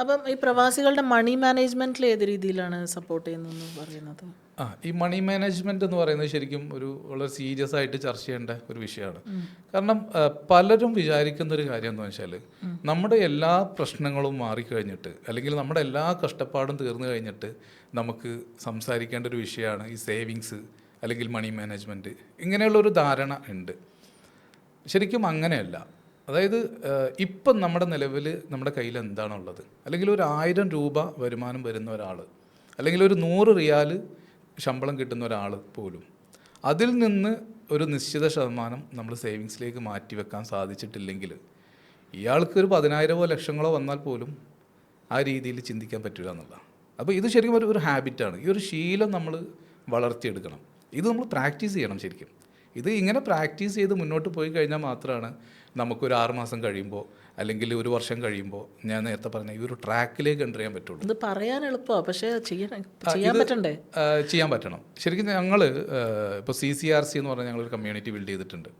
അപ്പം ഈ പ്രവാസികളുടെ മണി മാനേജ്മെന്റിൽ ഏത് രീതിയിലാണ് സപ്പോർട്ട് ചെയ്യുന്നതെന്ന് പറയുന്നത്? ആ ഈ മണി മാനേജ്മെന്റ് എന്ന് പറയുന്നത് ശരിക്കും ഒരു വളരെ സീരിയസ് ആയിട്ട് ചർച്ച ചെയ്യേണ്ട ഒരു വിഷയമാണ്. കാരണം പലരും വിചാരിക്കുന്ന ഒരു കാര്യം എന്ന് വെച്ചാൽ നമ്മുടെ എല്ലാ പ്രശ്നങ്ങളും മാറിക്കഴിഞ്ഞിട്ട് അല്ലെങ്കിൽ നമ്മുടെ എല്ലാ കഷ്ടപ്പാടും തീർന്നു കഴിഞ്ഞിട്ട് നമുക്ക് സംസാരിക്കേണ്ട ഒരു വിഷയമാണ് ഈ സേവിങ്സ് അല്ലെങ്കിൽ മണി മാനേജ്മെന്റ് ഇങ്ങനെയുള്ള ഒരു ധാരണ ഉണ്ട്. ശരിക്കും അങ്ങനെയല്ല. അതായത് ഇപ്പം നമ്മുടെ നിലവിൽ നമ്മുടെ കയ്യിൽ എന്താണുള്ളത്? അല്ലെങ്കിൽ ഒരു ആയിരം രൂപ വരുമാനം വരുന്ന ഒരാൾ അല്ലെങ്കിൽ ഒരു നൂറ് റിയാൽ ശമ്പളം കിട്ടുന്ന ഒരാൾ പോലും അതിൽ നിന്ന് ഒരു നിശ്ചിത ശതമാനം നമ്മൾ സേവിങ്സിലേക്ക് മാറ്റി വെക്കാൻ സാധിച്ചിട്ടില്ലെങ്കിൽ ഇയാൾക്ക് ഒരു പതിനായിരമോ ലക്ഷങ്ങളോ വന്നാൽ പോലും ആ രീതിയിൽ ചിന്തിക്കാൻ പറ്റില്ല എന്നുള്ളതാണ്. അപ്പോൾ ഇത് ശരിക്കും ഒരു ഒരു ഹാബിറ്റാണ് ഈ ഒരു ശീലം നമ്മൾ വളർത്തിയെടുക്കണം. ഇത് നമ്മൾ പ്രാക്ടീസ് ചെയ്യണം ശരിക്കും. ഇത് ഇങ്ങനെ പ്രാക്ടീസ് ചെയ്ത് മുന്നോട്ട് പോയി കഴിഞ്ഞാൽ മാത്രമാണ് നമുക്കൊരു ആറുമാസം കഴിയുമ്പോൾ അല്ലെങ്കിൽ ഒരു വർഷം കഴിയുമ്പോൾ ഞാൻ നേരത്തെ പറഞ്ഞ ഈ ഒരു ട്രാക്കിലേക്ക് എന്റർ ചെയ്യാൻ പറ്റുള്ളൂ. ഇത് പറയാൻ എളുപ്പമാണ് പക്ഷേ ചെയ്യാൻ ചെയ്യാൻ പറ്റണ്ടേ? ചെയ്യാൻ പറ്റണം. ശരിക്കും ഞങ്ങൾ ഇപ്പോൾ സി സി ആർ സി എന്ന് പറഞ്ഞാൽ ഞങ്ങളൊരു കമ്മ്യൂണിറ്റി ബിൽഡ് ചെയ്തിട്ടുണ്ട്.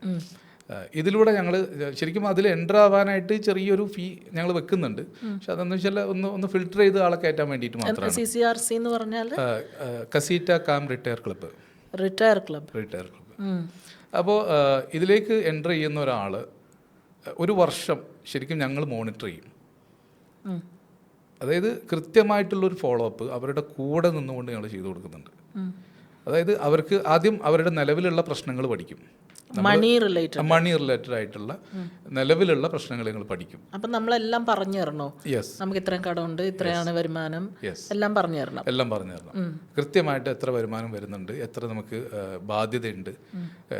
ഇതിലൂടെ ഞങ്ങൾ ശരിക്കും അതിൽ എന്റർ ആവാനായിട്ട് ചെറിയൊരു ഫീ ഞങ്ങൾ വെക്കുന്നുണ്ട്. പക്ഷെ അതെന്ന് വെച്ചാൽ ഒന്ന് ഒന്ന് ഫിൽട്ടർ ചെയ്ത് ആളെ കയറ്റാൻ വേണ്ടിയിട്ട് മാത്രമാണ്. സി സി ആർ സി എന്ന് പറഞ്ഞാൽ കസീറ്റ calm retire club. Retire club. Retire club. അപ്പോൾ ഇതിലേക്ക് എന്റർ ചെയ്യുന്ന ഒരാൾ ഒരു വർഷം ശരിക്കും ഞങ്ങൾ മോണിറ്റർ ചെയ്യും. അതായത് കൃത്യമായിട്ടുള്ളൊരു ഫോളോ അപ്പ് അവരുടെ കൂടെ നിന്നുകൊണ്ട് ഞങ്ങൾ ചെയ്തു കൊടുക്കുന്നുണ്ട്. അതായത് അവർക്ക് ആദ്യം അവരുടെ നിലവിലുള്ള പ്രശ്നങ്ങൾ പഠിക്കും. മണി റിലേറ്റഡ് മണി റിലേറ്റഡ് ആയിട്ടുള്ള നിലവിലുള്ള പ്രശ്നങ്ങൾ നിങ്ങൾ പഠിക്കും. അപ്പം നമ്മളെല്ലാം പറഞ്ഞു തരണോ? യെസ് നമുക്ക് ഇത്രയും കടമുണ്ട് ഇത്രയാണ് വരുമാനം. എല്ലാം പറഞ്ഞു തരണം. എല്ലാം പറഞ്ഞു തരണം. കൃത്യമായിട്ട് എത്ര വരുമാനം വരുന്നുണ്ട് എത്ര നമുക്ക് ബാധ്യതയുണ്ട്.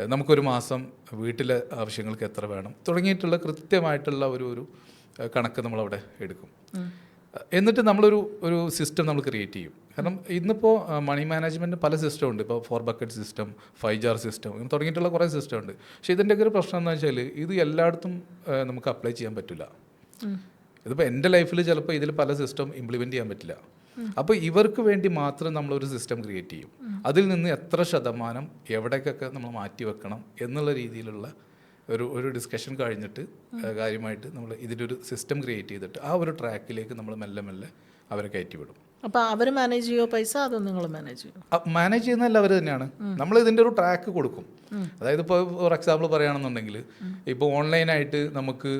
നമുക്കൊരു മാസം വീട്ടിലെ ആവശ്യങ്ങൾക്ക് എത്ര വേണം തുടങ്ങിയിട്ടുള്ള കൃത്യമായിട്ടുള്ള ഒരു ഒരു കണക്ക് നമ്മളവിടെ എടുക്കും. എന്നിട്ട് നമ്മളൊരു ഒരു സിസ്റ്റം നമ്മൾ ക്രിയേറ്റ് ചെയ്യും. കാരണം ഇന്നിപ്പോൾ മണി മാനേജ്മെന്റ് പല സിസ്റ്റം ഉണ്ട്. ഇപ്പോൾ four bucket system five jar system ഇങ്ങനെ തുടങ്ങിയിട്ടുള്ള കുറേ സിസ്റ്റം ഉണ്ട്. പക്ഷേ ഇതിന്റെയൊക്കെ ഒരു പ്രശ്നം എന്ന് വെച്ചാൽ ഇത് എല്ലായിടത്തും നമുക്ക് അപ്ലൈ ചെയ്യാൻ പറ്റില്ല. ഇതിപ്പോൾ എന്റെ ലൈഫിൽ ചിലപ്പോൾ ഇതിൽ പല സിസ്റ്റം ഇംപ്ലിമെന്റ് ചെയ്യാൻ പറ്റില്ല. അപ്പോൾ ഇവർക്ക് വേണ്ടി മാത്രം നമ്മളൊരു സിസ്റ്റം ക്രിയേറ്റ് ചെയ്യും. അതിൽ നിന്ന് എത്ര ശതമാനം എവിടേക്കൊക്കെ നമ്മൾ മാറ്റി വെക്കണം എന്നുള്ള രീതിയിലുള്ള ഒരു ഒരു ഡിസ്കഷൻ കഴിഞ്ഞിട്ട് കാര്യമായിട്ട് നമ്മൾ ഇതിന്റെ ഒരു സിസ്റ്റം ക്രിയേറ്റ് ചെയ്തിട്ട് ആ ഒരു ട്രാക്കിലേക്ക് നമ്മൾ മെല്ലെ മെല്ലെ അവരെ കയറ്റി വിടും അപ്പം അവർ മാനേജ് ചെയ്യോ പൈസ അതോ നിങ്ങൾ മാനേജ് ചെയ്യോ? മാനേജ് ചെയ്യുന്നതല്ല അവർ തന്നെയാണ്. നമ്മൾ ഇതിന്റെ ഒരു ട്രാക്ക് കൊടുക്കും. അതായത് ഇപ്പോൾ ഫോർ എക്സാമ്പിൾ പറയുകയാണെന്നുണ്ടെങ്കിൽ ഇപ്പോൾ ഓൺലൈനായിട്ട് നമുക്ക്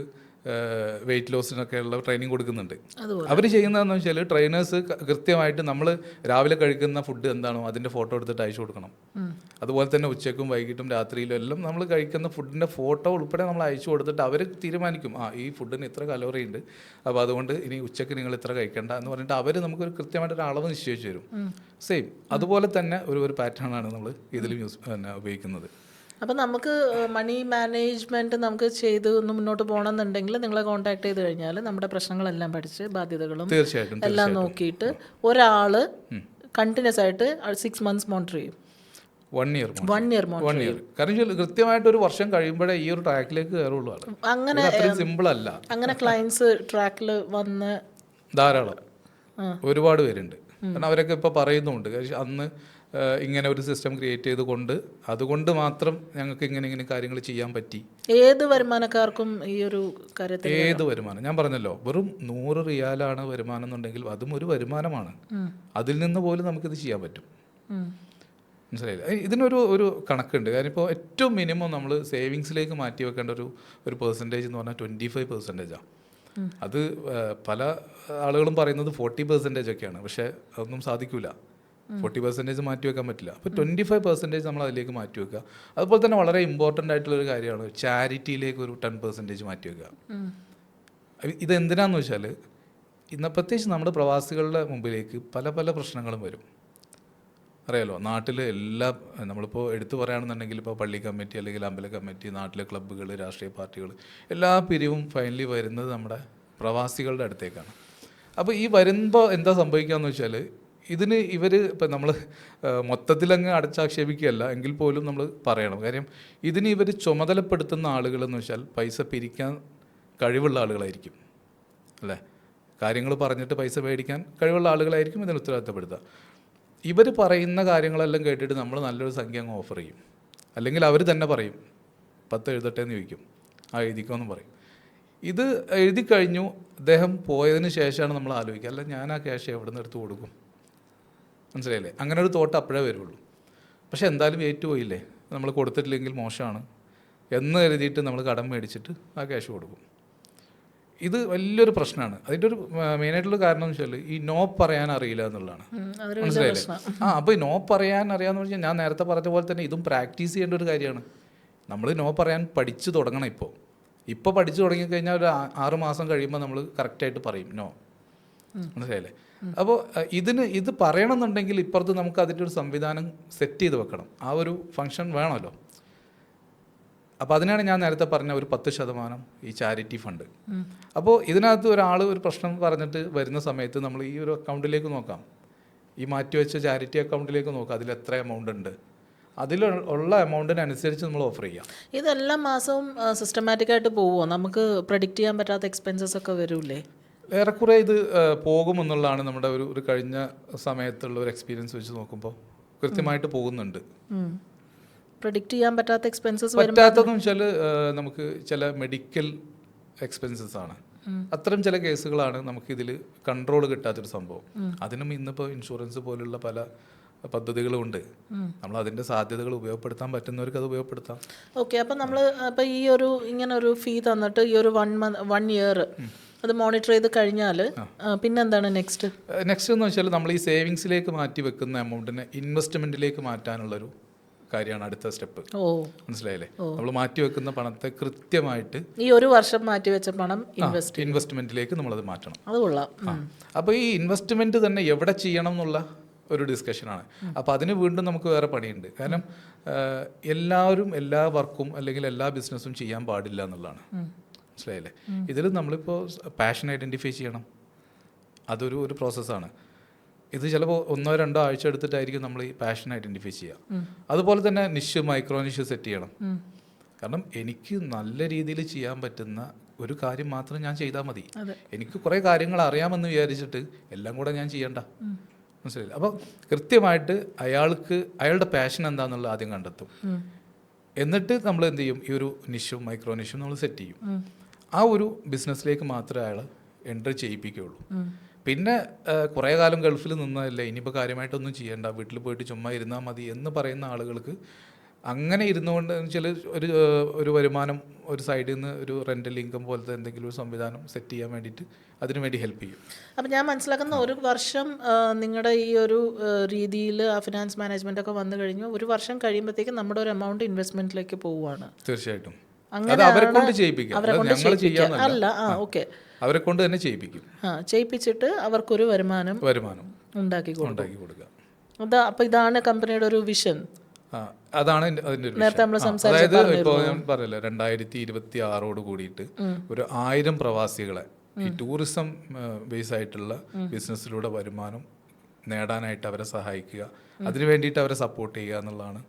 വെയിറ്റ് ലോസിനൊക്കെ ഉള്ള ട്രെയിനിങ് കൊടുക്കുന്നുണ്ട്. അവർ ചെയ്യുന്നതെന്ന് വെച്ചാൽ ട്രെയിനേഴ്സ് കൃത്യമായിട്ട് നമ്മൾ രാവിലെ കഴിക്കുന്ന ഫുഡ് എന്താണോ അതിന്റെ ഫോട്ടോ എടുത്തിട്ട് അയച്ചു കൊടുക്കണം. അതുപോലെ തന്നെ ഉച്ചയ്ക്കും വൈകിട്ടും രാത്രിയിലും എല്ലാം നമ്മൾ കഴിക്കുന്ന ഫുഡിന്റെ ഫോട്ടോ ഉൾപ്പെടെ നമ്മൾ അയച്ചു കൊടുത്തിട്ട് അവർ തീരുമാനിക്കും. ആ ഈ ഫുഡിന് ഇത്ര കലോറി ഉണ്ട്. അപ്പോൾ അതുകൊണ്ട് ഇനി ഉച്ചയ്ക്ക് നിങ്ങൾ ഇത്ര കഴിക്കേണ്ട എന്ന് പറഞ്ഞിട്ട് അവർ നമുക്കൊരു കൃത്യമായിട്ടൊരു അളവ് നിശ്ചയിച്ചു തരും. സെയിം അതുപോലെ തന്നെ ഒരു ഒരു പാറ്റേൺ ആണ് നമ്മൾ ഇതിലും യൂസ് പിന്നെ ഉപയോഗിക്കുന്നത്. അപ്പം നമുക്ക് മണി മാനേജ്മെന്റ് നമുക്ക് ചെയ്ത് ഒന്ന് മുന്നോട്ട് പോകണമെന്നുണ്ടെങ്കിൽ നിങ്ങളെ കോൺടാക്ട് ചെയ്ത് കഴിഞ്ഞാൽ നമ്മുടെ പ്രശ്നങ്ങളെല്ലാം പഠിച്ച് ബാധ്യതകളും തീർച്ചയായിട്ടും എല്ലാം നോക്കിയിട്ട് ഒരാൾ കണ്ടിന്യൂസ് ആയിട്ട് സിക്സ് മന്ത്സ് മോണിറ്റർ ചെയ്യും. One year one year one year കാരണം കൃത്യമായിട്ട് ഒരു വർഷം കഴിയുമ്പോഴേ ഈ ഒരു ട്രാക്കിലേക്ക് കയറുള്ളൂ അങ്ങനെ സിമ്പിൾ അല്ല. അങ്ങനെ ക്ലയൻസ് ട്രാക്കിൽ വന്ന് ധാരാളം. ഒരുപാട് പേരുണ്ട്. കാരണം അവരൊക്കെ ഇപ്പോൾ പറയുന്നുണ്ട് അന്ന് ഇങ്ങനെ ഒരു സിസ്റ്റം ക്രിയേറ്റ് ചെയ്തുകൊണ്ട് അതുകൊണ്ട് മാത്രം ഞങ്ങൾക്ക് ഇങ്ങനെ ഇങ്ങനെ കാര്യങ്ങൾ ചെയ്യാൻ പറ്റി. ഏത് വരുമാനക്കാർക്കും ഈ ഒരു കാര്യത്തിൽ ഏത് വരുമാനം? ഞാൻ പറഞ്ഞല്ലോ വെറും നൂറ് റിയാലാണ് വരുമാനം എന്നുണ്ടെങ്കിൽ അതും ഒരു വരുമാനമാണ്. അതിൽ നിന്ന് പോലും നമുക്കിത് ചെയ്യാൻ പറ്റും. മനസ്സിലായില്ല? ഇതിനൊരു ഒരു കണക്കുണ്ട്. കാരണം ഇപ്പോൾ ഏറ്റവും മിനിമം നമ്മൾ സേവിങ്സിലേക്ക് മാറ്റി വെക്കേണ്ട ഒരു ഒരു പെർസെന്റേജ് എന്ന് പറഞ്ഞാൽ ട്വന്റി ഫൈവ് പെർസെന്റേജാണ് അത് പല ആളുകളും പറയുന്നത് ഫോർട്ടി പെർസെന്റേജ് ഒക്കെയാണ്. പക്ഷേ അതൊന്നും സാധിക്കില്ല ഫോർട്ടി പെർസെന്റേജ് മാറ്റി വെക്കാൻ പറ്റില്ല. അപ്പോൾ ട്വന്റി ഫൈവ് പെർസെന്റേജ് നമ്മൾ അതിലേക്ക് മാറ്റി വെക്കുക. അതുപോലെ തന്നെ വളരെ ഇമ്പോർട്ടന്റ് ആയിട്ടുള്ള ഒരു കാര്യമാണ് ചാരിറ്റിയിലേക്ക് ഒരു ടെൻ പെർസെന്റേജ് മാറ്റി വെക്കുക. ഇത് ഇതെന്തിനാന്ന് വെച്ചാൽ ഇന്ന് പ്രത്യേകിച്ച് നമ്മുടെ പ്രവാസികളുടെ മുമ്പിലേക്ക് പല പല പ്രശ്നങ്ങളും വരും. അറിയാലോ നാട്ടിൽ എല്ലാ നമ്മളിപ്പോൾ എടുത്തു പറയുകയാണെന്നുണ്ടെങ്കിൽ ഇപ്പോൾ പള്ളി കമ്മിറ്റി അല്ലെങ്കിൽ അമ്പല കമ്മിറ്റി നാട്ടിലെ ക്ലബ്ബുകൾ രാഷ്ട്രീയ പാർട്ടികൾ എല്ലാ പിരിവും ഫൈനലി വരുന്നത് നമ്മുടെ പ്രവാസികളുടെ അടുത്തേക്കാണ്. അപ്പോൾ ഈ വരുമ്പോൾ എന്താ സംഭവിക്കുകയെന്ന് വെച്ചാൽ ഇതിന് ഇവർ ഇപ്പം നമ്മൾ മൊത്തത്തിലങ്ങ് അടച്ചാക്ഷേപിക്കുകയല്ല എങ്കിൽ പോലും നമ്മൾ പറയണം. കാര്യം ഇതിന് ഇവർ ചുമതലപ്പെടുത്തുന്ന ആളുകളെന്ന് വെച്ചാൽ പൈസ പിരിക്കാൻ കഴിവുള്ള ആളുകളായിരിക്കും. അല്ലേ? കാര്യങ്ങൾ പറഞ്ഞിട്ട് പൈസ മേടിക്കാൻ കഴിവുള്ള ആളുകളായിരിക്കും ഇതിന് ഉത്തരവാദിത്തപ്പെടുത്തുക ഇവർ പറയുന്ന കാര്യങ്ങളെല്ലാം കേട്ടിട്ട് നമ്മൾ നല്ലൊരു സംഖ്യ അങ്ങ് ഓഫർ ചെയ്യും. അല്ലെങ്കിൽ അവർ തന്നെ പറയും പത്ത് എഴുതട്ടെ എന്ന് ചോദിക്കും. ആ എഴുതിക്കോന്ന് പറയും. ഇത് എഴുതി കഴിഞ്ഞു അദ്ദേഹം പോയതിന് ശേഷമാണ് നമ്മൾ ആലോചിക്കുക. അല്ല ഞാൻ ആ ക്യാഷ് എവിടെ നിന്ന് എടുത്ത് കൊടുക്കും? മനസ്സിലായില്ലേ? അങ്ങനെ ഒരു തോട്ട് അപ്പോഴേ വരുള്ളൂ. പക്ഷെ എന്തായാലും ഏറ്റുപോയില്ലേ? നമ്മൾ കൊടുത്തിട്ടില്ലെങ്കിൽ മോശമാണ് എന്ന് കരുതിയിട്ട് നമ്മൾ കടം മേടിച്ചിട്ട് ആ ക്യാഷ് കൊടുക്കും. ഇത് വലിയൊരു പ്രശ്നമാണ്. അതിന്റെ ഒരു മെയിനായിട്ടുള്ള കാരണം എന്ന് വെച്ചാൽ ഈ നോ പറയാൻ അറിയില്ല എന്നുള്ളതാണ്. മനസ്സിലായില്ലേ? ആ അപ്പോൾ ഈ നോ പറയാൻ അറിയാന്ന് പറഞ്ഞാൽ ഞാൻ നേരത്തെ പറഞ്ഞ പോലെ തന്നെ ഇതും പ്രാക്ടീസ് ചെയ്യേണ്ട ഒരു കാര്യമാണ്. നമ്മൾ നോ പറയാൻ പഠിച്ചു തുടങ്ങണം ഇപ്പോൾ ഇപ്പോൾ പഠിച്ചു തുടങ്ങിക്കഴിഞ്ഞാൽ ഒരു ആറുമാസം ആറ് മാസം കഴിയുമ്പോൾ നമ്മൾ കറക്റ്റായിട്ട് പറയും നോ മനസ്സിലായില്ലേ? അപ്പോൾ ഇതിന് ഇത് പറയണമെന്നുണ്ടെങ്കിൽ ഇപ്പുറത്ത് നമുക്ക് അതിന്റെ ഒരു സംവിധാനം സെറ്റ് ചെയ്ത് വെക്കണം. ആ ഒരു ഫങ്ഷൻ വേണമല്ലോ. അപ്പോൾ അതിനാണ് ഞാൻ നേരത്തെ പറഞ്ഞ ഒരു പത്ത് ശതമാനം ഈ ചാരിറ്റി ഫണ്ട് അപ്പോൾ ഇതിനകത്ത് ഒരാൾ ഒരു പ്രശ്നം പറഞ്ഞിട്ട് വരുന്ന സമയത്ത് നമ്മൾ ഈ ഒരു അക്കൗണ്ടിലേക്ക് നോക്കാം. ഈ മാറ്റിവെച്ച ചാരിറ്റി അക്കൗണ്ടിലേക്ക് നോക്കാം. അതിൽ എത്ര എമൗണ്ട് ഉണ്ട്. അതിലുള്ള എമൗണ്ടിനനുസരിച്ച് നമ്മൾ ഓഫർ ചെയ്യാം. ഇതെല്ലാ മാസവും സിസ്റ്റമാറ്റിക് ആയിട്ട് പോവുമോ നമുക്ക് പ്രഡിക്റ്റ് ചെയ്യാൻ പറ്റാത്ത എക്സ്പെൻസസ് ഒക്കെ വരൂലേ ഏറെക്കുറെ ഇത് പോകുമെന്നുള്ളതാണ് നമ്മുടെ ഒരു ഒരു കഴിഞ്ഞ സമയത്തുള്ള ഒരു എക്സ്പീരിയൻസ് വെച്ച് നോക്കുമ്പോൾ കൃത്യമായിട്ട് പോകുന്നുണ്ട്. പ്രഡിക്റ്റ് ചെയ്യാൻ പറ്റാത്ത എക്സ്പെൻസസ് പറ്റാത്തതെന്ന് വെച്ചാൽ നമുക്ക് ചില മെഡിക്കൽ എക്സ്പെൻസസ് ആണ്. അത്തരം ചില കേസുകളാണ് നമുക്ക് ഇതിൽ കൺട്രോൾ കിട്ടാത്തൊരു സംഭവം. അതിനും ഇന്നിപ്പോൾ ഇൻഷുറൻസ് പോലുള്ള പല പദ്ധതികളും ഉണ്ട്. നമ്മൾ അതിന്റെ സാധ്യതകൾ ഉപയോഗപ്പെടുത്താൻ പറ്റുന്നവർക്ക് അത് ഉപയോഗപ്പെടുത്താം. ഓക്കെ അപ്പം നമ്മൾ അപ്പം ഈ ഒരു ഇങ്ങനെ ഒരു ഫീ തന്നിട്ട് ഈ ഒരു വൺ മന്ത് വൺ ഇയർ അത് മോണിറ്റർ ചെയ്ത് കഴിഞ്ഞാൽ പിന്നെന്താണ് നെക്സ്റ്റ് നെക്സ്റ്റ് എന്ന് വെച്ചാൽ നമ്മൾ ഈ സേവിങ്സിലേക്ക് മാറ്റി വെക്കുന്ന എമൗണ്ടിനെ ഇൻവെസ്റ്റ്മെന്റിലേക്ക് മാറ്റാനുള്ളൊരു കാര്യമാണ് അടുത്ത സ്റ്റെപ്പ് മനസ്സിലായില്ലേ? നമ്മൾ മാറ്റി വെക്കുന്ന പണത്തെ കൃത്യമായിട്ട് ഈ ഒരു വർഷം മാറ്റി വെച്ച പണം ഇൻവെസ്റ്റ്മെന്റിലേക്ക് നമ്മൾ അത് മാറ്റണം. അത് കൊള്ളാം. അപ്പോൾ ഈ ഇൻവെസ്റ്റ്മെന്റ് തന്നെ എവിടെ ചെയ്യണം എന്നുള്ള ഒരു ഡിസ്കഷനാണ് അപ്പോൾ അതിന് വീണ്ടും നമുക്ക് വേറെ പണിയുണ്ട്. കാരണം എല്ലാവരും എല്ലാ വർക്കും അല്ലെങ്കിൽ എല്ലാ ബിസിനസ്സും ചെയ്യാൻ പാടില്ല എന്നുള്ളതാണ്. മനസ്സിലായില്ലേ? ഇതിൽ നമ്മളിപ്പോൾ പാഷൻ ഐഡന്റിഫൈ ചെയ്യണം. അതൊരു ഒരു പ്രോസസ്സാണ് ഇത് ചിലപ്പോൾ ഒന്നോ രണ്ടോ ആഴ്ച എടുത്തിട്ടായിരിക്കും നമ്മൾ ഈ പാഷൻ ഐഡന്റിഫൈ ചെയ്യുക. അതുപോലെ തന്നെ നിഷ് മൈക്രോ നിഷ് സെറ്റ് ചെയ്യണം. കാരണം എനിക്ക് നല്ല രീതിയിൽ ചെയ്യാൻ പറ്റുന്ന ഒരു കാര്യം മാത്രം ഞാൻ ചെയ്താൽ മതി. എനിക്ക് കുറേ കാര്യങ്ങൾ അറിയാമെന്ന് വിചാരിച്ചിട്ട് എല്ലാം കൂടെ ഞാൻ ചെയ്യണ്ട. മനസ്സിലായില്ല? അപ്പോൾ കൃത്യമായിട്ട് അയാൾക്ക് അയാളുടെ പാഷൻ എന്താണെന്നുള്ളത് ആദ്യം കണ്ടെത്തും. എന്നിട്ട് നമ്മൾ എന്ത് ചെയ്യും? ഈ ഒരു നിഷും മൈക്രോ നിഷും നമ്മൾ സെറ്റ് ചെയ്യും. ആ ഒരു ബിസിനസ്സിലേക്ക് മാത്രമേ അയാൾ എൻട്രി ചെയ്യിപ്പിക്കുകയുള്ളൂ. പിന്നെ കുറേ കാലം ഗൾഫിൽ നിന്നതല്ലേ ഇനിയിപ്പോൾ കാര്യമായിട്ടൊന്നും ചെയ്യേണ്ട വീട്ടിൽ പോയിട്ട് ചുമ്മാ ഇരുന്നാൽ മതി എന്ന് പറയുന്ന ആളുകൾക്ക് അങ്ങനെ ഇരുന്നുകൊണ്ട് ചില ഒരു ഒരു വരുമാനം ഒരു സൈഡിൽ നിന്ന് ഒരു റെന്റൽ ഇൻകം പോലത്തെ എന്തെങ്കിലും ഒരു സംവിധാനം സെറ്റ് ചെയ്യാൻ വേണ്ടിയിട്ട് അതിനു വേണ്ടി ഹെൽപ്പ് ചെയ്യും. അപ്പം ഞാൻ മനസ്സിലാക്കുന്ന ഒരു വർഷം നിങ്ങളുടെ ഈ ഒരു രീതിയിൽ ആ ഫിനാൻസ് മാനേജ്മെന്റ് ഒക്കെ വന്നു കഴിഞ്ഞു. ഒരു വർഷം കഴിയുമ്പോഴത്തേക്കും നമ്മുടെ ഒരു എമൗണ്ട് ഇൻവെസ്റ്റ്മെന്റിലേക്ക് പോവുകയാണ് തീർച്ചയായിട്ടും. അത് അവരെ കൊണ്ട് ചെയ്യിപ്പിക്കാം. ഞങ്ങൾ ചെയ്യാന്നല്ല അവരെ കൊണ്ട് തന്നെ ചെയ്യിപ്പിക്കും. ആ ചെയ്യിപ്പിച്ചിട്ട് അവർക്കൊരു വരുമാനം വരുമാനം ഉണ്ടാക്കി ഉണ്ടാക്കി കൊടുക്കുക. അതാ അപ്പം ഇതാണ് കമ്പനിയുടെ ഒരു വിഷൻ. അതാണ് നേരത്തെ നമ്മൾ അതായത് ഇപ്പോൾ ഞാൻ പറയല്ലോ രണ്ടായിരത്തി ഇരുപത്തി ആറോട് കൂടിയിട്ട് ഒരു ആയിരം പ്രവാസികളെ ഈ ടൂറിസം ബേസ് ആയിട്ടുള്ള ബിസിനസ്സിലൂടെ വരുമാനം നേടാനായിട്ട് അവരെ സഹായിക്കുക. അതിനു വേണ്ടിയിട്ട് അവരെ സപ്പോർട്ട് ചെയ്യുക എന്നുള്ളതാണ്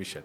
വിഷൻ.